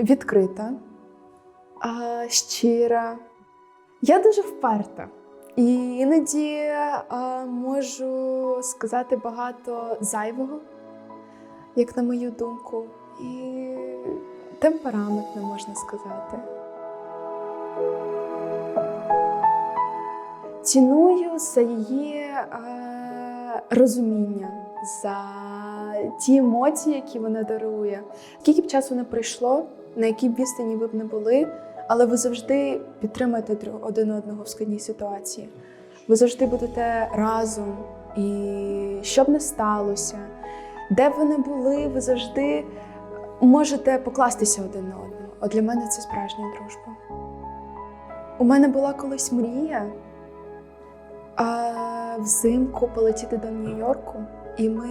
відкрита, щира. Я дуже вперта. І іноді можу сказати багато зайвого, як на мою думку, і темпераментно можна сказати. Ціную за її е, розуміння, за ті емоції, які вона дарує. Скільки б часу не пройшло, на якій б відстані ви б не були, але ви завжди підтримаєте один одного в складній ситуації. Ви завжди будете разом. І що б не сталося, де б ви не були, ви завжди можете покластися один на одного. От для мене це справжня дружба. У мене була колись мрія а, взимку полетіти до Нью-Йорку, і ми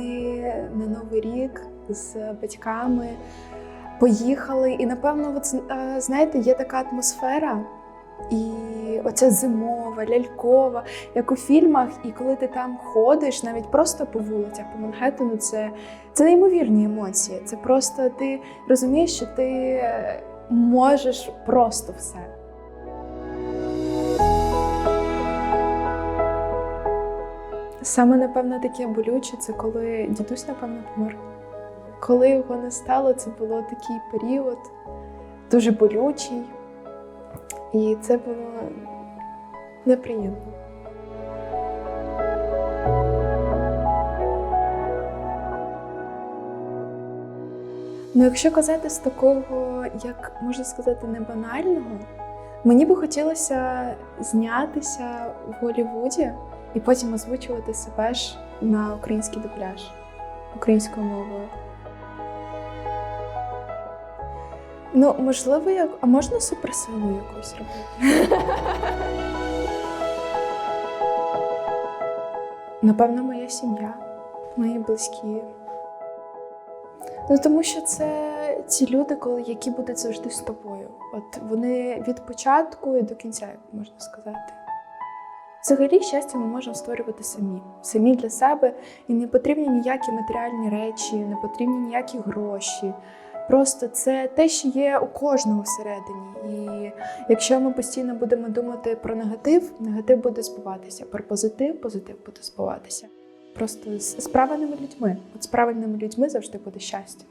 на Новий рік з батьками поїхали. І напевно, от, знаєте, є така атмосфера. І оця зимова, лялькова, як у фільмах, і коли ти там ходиш, навіть просто по вулицях, по Манхеттену, це, це неймовірні емоції. Це просто ти розумієш, що ти можеш просто все. Саме, напевно, таке болюче, це коли дідусь, напевно, помер. Коли його не стало, це було такий період дуже болючий. І це було неприємно. Ну, якщо казати з такого, як можна сказати, не банального, мені би хотілося знятися в Голлівуді і потім озвучувати себе ж на український дубляж українською мовою. Ну, можливо, як. А можна суперсилу якусь робити? Напевно, моя сім'я, мої близькі. Ну, тому що це ці люди, коли, які будуть завжди з тобою. От вони від початку і до кінця, як можна сказати. Взагалі, щастя ми можемо створювати самі, самі для себе, і не потрібні ніякі матеріальні речі, не потрібні ніякі гроші. Просто це те, що є у кожного всередині. І якщо ми постійно будемо думати про негатив, негатив буде збуватися. Про позитив, позитив буде збуватися. Просто з правильними людьми. От з правильними людьми завжди буде щастя.